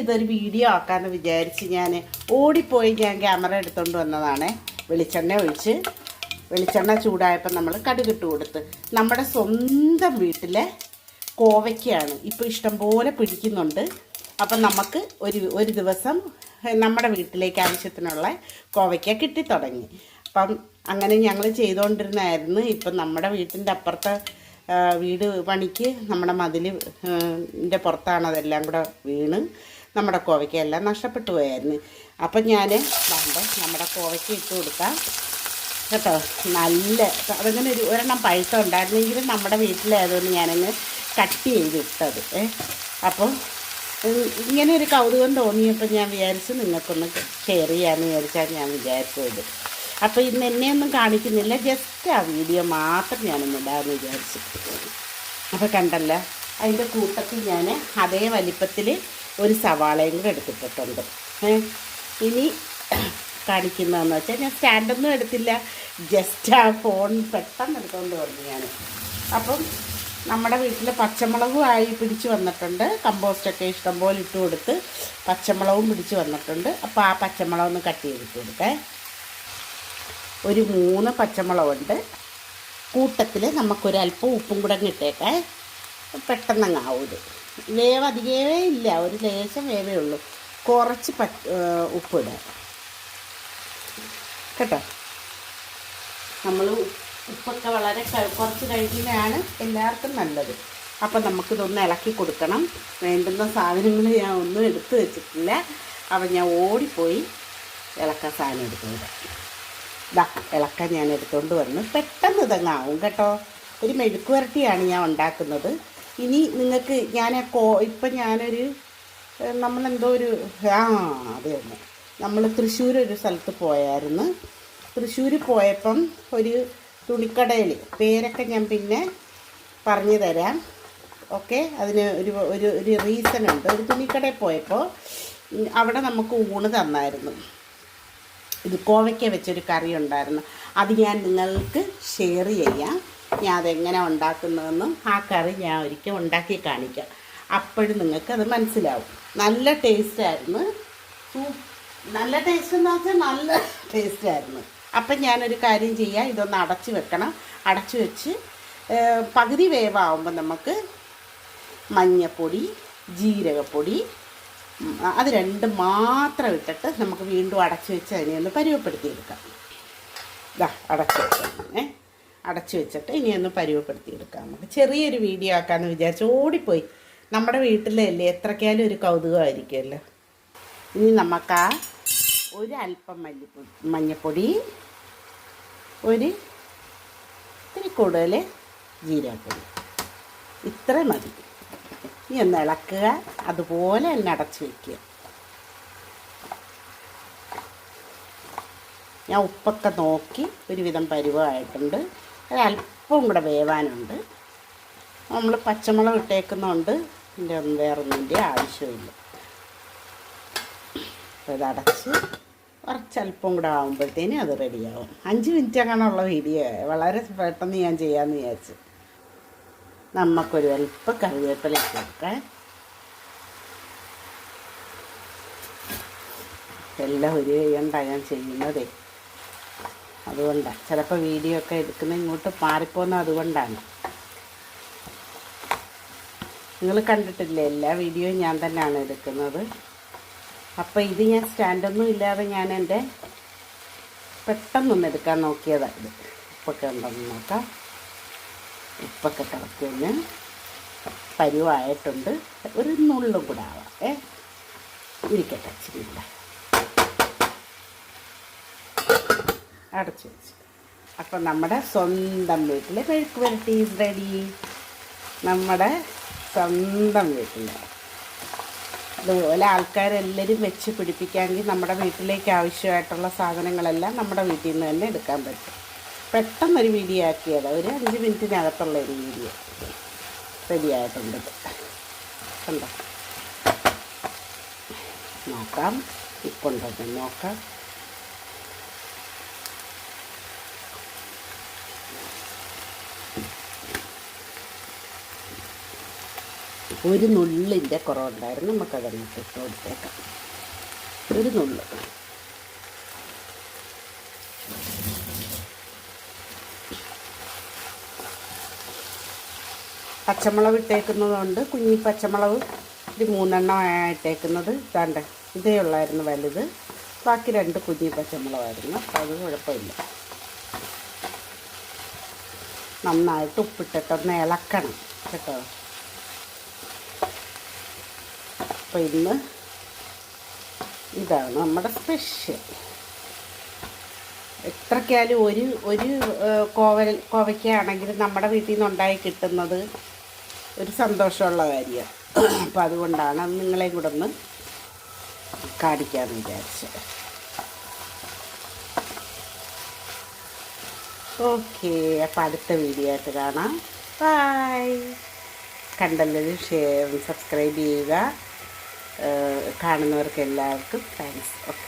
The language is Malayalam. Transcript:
ഇതൊരു വീഡിയോ ആക്കാമെന്ന് വിചാരിച്ച് ഞാൻ ഓടിപ്പോയി ഞാൻ ക്യാമറ എടുത്തുകൊണ്ട് വന്നതാണ്. വെളിച്ചെണ്ണ ഒഴിച്ച്. വെളിച്ചെണ്ണ ചൂടായപ്പോൾ നമ്മൾ കടുകിട്ട് കൊടുത്ത്. നമ്മുടെ സ്വന്തം വീട്ടിലെ കോവയ്ക്കാണ് ഇപ്പോൾ ഇഷ്ടംപോലെ പിടിക്കുന്നുണ്ട്. അപ്പം നമുക്ക് ഒരു ഒരു ദിവസം നമ്മുടെ വീട്ടിലേക്ക് ആവശ്യത്തിനുള്ള കോവയ്ക്ക കിട്ടിത്തുടങ്ങി. അപ്പം അങ്ങനെ ഞങ്ങൾ ചെയ്തുകൊണ്ടിരുന്നായിരുന്നു ഇപ്പം നമ്മുടെ വീട്ടിന്റെ അപ്പുറത്തെ വീട് പണിക്ക് നമ്മുടെ മതിൽ ന്റെ പുറത്താണ് അതെല്ലാം കൂടെ വീണ് നമ്മുടെ കോവയ്ക്കെല്ലാം നഷ്ടപ്പെട്ടു പോയായിരുന്നു. അപ്പം ഞാൻ വേണ്ട നമ്മുടെ കോവയ്ക്ക ഇട്ട് കൊടുക്കാം. കേട്ടോ? നല്ല അതങ്ങനെ ഒരു ഒരെണ്ണം പൈസ ഉണ്ടായിരുന്നെങ്കിലും നമ്മുടെ വീട്ടിലായതുകൊണ്ട് ഞാനങ്ങ് കട്ട് ചെയ്ത് ഇട്ടത് ഏ അപ്പം ഉം, ഇങ്ങനെ ഒരു കൗതുകം തോന്നിയപ്പോൾ ഞാൻ വിചാരിച്ചു നിങ്ങൾക്കൊന്ന് ഷെയർ ചെയ്യാമെന്ന് വിചാരിച്ചാൽ ഞാൻ വിചാരിച്ചത്. അപ്പോൾ ഇന്ന് എന്നെയൊന്നും കാണിക്കുന്നില്ല. ജസ്റ്റ് ആ വീഡിയോ മാത്രം ഞാനൊന്ന് ഇടാമെന്ന് വിചാരിച്ചു. അപ്പോൾ കണ്ടല്ലോ അതിന്റെ കൂട്ടത്തിൽ ഞാൻ അതേ വലിപ്പത്തിൽ ഒരു സവാളയും കൂടെ എടുത്തിട്ടുണ്ട് ഇനി കാണിക്കുന്നതെന്ന് വെച്ചാൽ ഞാൻ സ്റ്റാൻഡൊന്നും എടുത്തില്ല. ജസ്റ്റ് ആ ഫോൺ പെട്ടെന്ന് എടുത്തുകൊണ്ട് വന്നു ഞാൻ അപ്പം നമ്മുടെ വീട്ടിൽ പച്ചമുളകും ആയി പിടിച്ച് വന്നിട്ടുണ്ട്. കമ്പോസ്റ്റൊക്കെ ഇഷ്ടംപോലെ ഇട്ട് കൊടുത്ത് പച്ചമുളകും പിടിച്ച് വന്നിട്ടുണ്ട്. അപ്പോൾ ആ പച്ചമുളക് ഒന്ന് കട്ട് ചെയ്തിട്ട് കൊടുക്കേ ഒരു മൂന്ന് പച്ചമുളകുണ്ട്. കൂട്ടത്തിൽ നമുക്കൊരല്പം ഉപ്പും കൂടെ ഇട്ടേക്കേ. പെട്ടെന്ന് ആവും വേവ് അധികമേ ഇല്ല. ഒരു ലേശം വേവേ ഉള്ളൂ. കുറച്ച് പ ഉപ്പിടുക കേട്ടോ? നമ്മൾ ഉപ്പൊക്കെ വളരെ കുറച്ച് കഴിക്കുന്നതാണ് എല്ലാവർക്കും നല്ലത്. അപ്പം നമുക്കിതൊന്ന് ഇളക്കി കൊടുക്കണം. വേണ്ടുന്ന സാധനങ്ങൾ ഞാൻ ഒന്നും എടുത്തു വെച്ചിട്ടില്ല. അപ്പം ഞാൻ ഓടിപ്പോയി ഇളക്കാൻ സാധനം വരാം ദാ ഇളക്ക ഞാൻ എടുത്തുകൊണ്ട് വന്ന് പെട്ടെന്ന് ഇതങ്ങാവും കേട്ടോ. ഒരു മെഴുക്ക് വരട്ടിയാണ് ഞാൻ ഉണ്ടാക്കുന്നത്. ഇനി നിങ്ങൾക്ക് ഞാൻ കോ ഇപ്പം ഞാനൊരു നമ്മളെന്തോ ഒരു ആ അതെ തന്നെ നമ്മൾ തൃശ്ശൂർ ഒരു സ്ഥലത്ത് പോയായിരുന്നു. തൃശ്ശൂർ പോയപ്പം ഒരു തുണിക്കടയിൽ പേരൊക്കെ ഞാൻ പിന്നെ പറഞ്ഞു തരാം. ഓക്കെ അതിന് ഒരു ഒരു ഒരു റീസൺ ഉണ്ട് ഒരു തുണിക്കടയിൽ പോയപ്പോൾ അവിടെ നമുക്ക് ഊണ് തന്നായിരുന്നു. ഇത് കോവയ്ക്ക വെച്ചൊരു കറി ഉണ്ടായിരുന്നു. അത് ഞാൻ നിങ്ങൾക്ക് ഷെയർ ചെയ്യാം. ഞാൻ അതെങ്ങനെ ഉണ്ടാക്കുന്നതെന്നും ആ കറി ഞാൻ ഒരിക്കൽ ഉണ്ടാക്കി കാണിക്കാം. അപ്പോഴും നിങ്ങൾക്ക് അത് മനസ്സിലാവും. നല്ല ടേസ്റ്റായിരുന്നു നല്ല ടേസ്റ്റ് എന്ന് വെച്ചാൽ നല്ല ടേസ്റ്റായിരുന്നു അപ്പം ഞാനൊരു കാര്യം ചെയ്യാം. ഇതൊന്ന് അടച്ചു വെക്കണം. അടച്ചു വെച്ച് പകുതി വേവാകുമ്പോൾ നമുക്ക് മഞ്ഞപ്പൊടി ജീരകപ്പൊടി അത് രണ്ടും മാത്രം ഇട്ടിട്ട് നമുക്ക് വീണ്ടും അടച്ചു വെച്ച് അതിനെ ഒന്ന് പരുവപ്പെടുത്തിയെടുക്കാം. ഇതാ അടച്ചു ഏ അടച്ചു വെച്ചിട്ട് ഇനി ഒന്ന് പരുവപ്പെടുത്തിയെടുക്കാം നമുക്ക്. ചെറിയൊരു വീഡിയോ ആക്കാമെന്ന് വിചാരിച്ച് ഓടിപ്പോയി. നമ്മുടെ വീട്ടിലല്ലേ എത്രക്കാലും ഒരു കൗതുകമായിരിക്കുമല്ലോ. ഇനി നമുക്ക് ആ ഒരു അല്പം മല്ലിപ്പൊടി മഞ്ഞപ്പൊടി ഒരു ഇത്തിരി കൂടുതൽ ജീരകപ്പൊടി. ഇത്ര മതി. ഇനി ഒന്ന് ഇളക്കുക. അതുപോലെ തന്നെ അടച്ച് വയ്ക്കുക ഞാൻ ഉപ്പൊക്കെ നോക്കി ഒരുവിധം പരുവമായിട്ടുണ്ട് അല്പം കൂടെ വേവാനുണ്ട്. നമ്മൾ പച്ചമുളക് ഇട്ടേക്കുന്നതുകൊണ്ട് ഇതിന്റെ ഒന്നും വേറൊന്നിന്റെ ആവശ്യമില്ല. അപ്പോൾ ഇതടച്ച് കുറച്ചല്പം കൂടെ ആകുമ്പോഴത്തേനും അത് റെഡിയാവും അഞ്ച് മിനിറ്റ് അങ്ങനെയുള്ള വീഡിയോ വളരെ പെട്ടെന്ന് ഞാൻ ചെയ്യാമെന്ന് വിചാരിച്ചു. നമുക്കൊരു അല്പം കറിവേപ്പില ഇട്ട് എല്ലാം ഒരു കൈകൊണ്ടാണ് ഞാൻ ചെയ്യുന്നതേ. അതുകൊണ്ടാണ് ചിലപ്പോൾ വീഡിയോ ഒക്കെ എടുക്കുന്ന ഇങ്ങോട്ട് മാറിപ്പോകുന്ന അതുകൊണ്ടാണ്. നിങ്ങൾ കണ്ടിട്ടില്ല എല്ലാ വീഡിയോയും ഞാൻ തന്നെയാണ് എടുക്കുന്നത്. അപ്പോൾ ഇത് ഞാൻ സ്റ്റാൻഡൊന്നും ഇല്ലാതെ ഞാൻ എന്റെ പെട്ടെന്നൊന്ന് എടുക്കാൻ നോക്കിയതാണ് ഇത്. ഇപ്പോഴൊക്കെ ഉണ്ടെന്ന് നോക്കാം. ഉപ്പൊക്കെ തിളയ്ക്കുന്ന് പരുവായിട്ടുണ്ട്. ഒരു നുള്ളും കൂടെ ആവാം. ഏ? ഇരിക്കട്ടെ ഇച്ചിരി കൂടെ. അടച്ചു വെച്ച്. അപ്പം നമ്മുടെ സ്വന്തം വീട്ടിൽ മെഴുക്ക് പുരട്ടി റെഡി നമ്മുടെ സ്വന്തം വീട്ടിൽ അതുപോലെ ആൾക്കാരെല്ലാവരും വെച്ച് പിടിപ്പിക്കാമെങ്കിൽ നമ്മുടെ വീട്ടിലേക്ക് ആവശ്യമായിട്ടുള്ള സാധനങ്ങളെല്ലാം നമ്മുടെ വീട്ടിൽ നിന്ന് തന്നെ എടുക്കാൻ പറ്റും. പെട്ടെന്നൊരു വീഡിയോ ആക്കിയത്. ഒരു അഞ്ച് മിനിറ്റിനകത്തുള്ള ഒരു വീഡിയോ റെഡിയായിട്ടുണ്ട്. കണ്ടോ? നോക്കാം. ഇപ്പുണ്ടോ നോക്കാം. ഒരു നുള്ളിന്റെ കുറവുണ്ടായിരുന്നു. നമുക്കതെല്ലാം ഇട്ട് കൊടുത്തേക്കാം. ഒരു നുള്ള്. പച്ചമുളക് ഇട്ടേക്കുന്നതുകൊണ്ട് കുഞ്ഞി പച്ചമുളക് ഒരു മൂന്നെണ്ണം ഇട്ടേക്കുന്നത് ഇതാണ്ട് ഇതേ ഉള്ളായിരുന്നു വലുത്. ബാക്കി രണ്ട് കുഞ്ഞി പച്ചമുളകായിരുന്നു. അപ്പോൾ അത് കുഴപ്പമില്ല. നന്നായിട്ട് ഉപ്പിട്ടിട്ടൊന്ന് ഇളക്കണം കേട്ടോ. അപ്പോൾ ഇന്ന് ഇതാണ് നമ്മുടെ സ്പെഷ്യൽ. എത്രയ്ക്കാലും ഒരു ഒരു കോവൽ കോവയ്ക്കാണെങ്കിൽ നമ്മുടെ വീട്ടിൽ നിന്ന് ഉണ്ടായി കിട്ടുന്നത് ഒരു സന്തോഷമുള്ള കാര്യമാണ് അപ്പോൾ അതുകൊണ്ടാണ് അത് നിങ്ങളെ കൂടെ ഒന്ന് കാണിക്കാമെന്ന് വിചാരിച്ചത്. ഓക്കെ അപ്പോൾ അടുത്ത വീഡിയോ ആയിട്ട് കാണാം. ബൈ കണ്ടല്ലത് ഷെയർ സബ്സ്ക്രൈബ് ചെയ്യുക. കാണുന്നവർക്ക് എല്ലാവർക്കും താങ്ക്സ് ഓക്കെ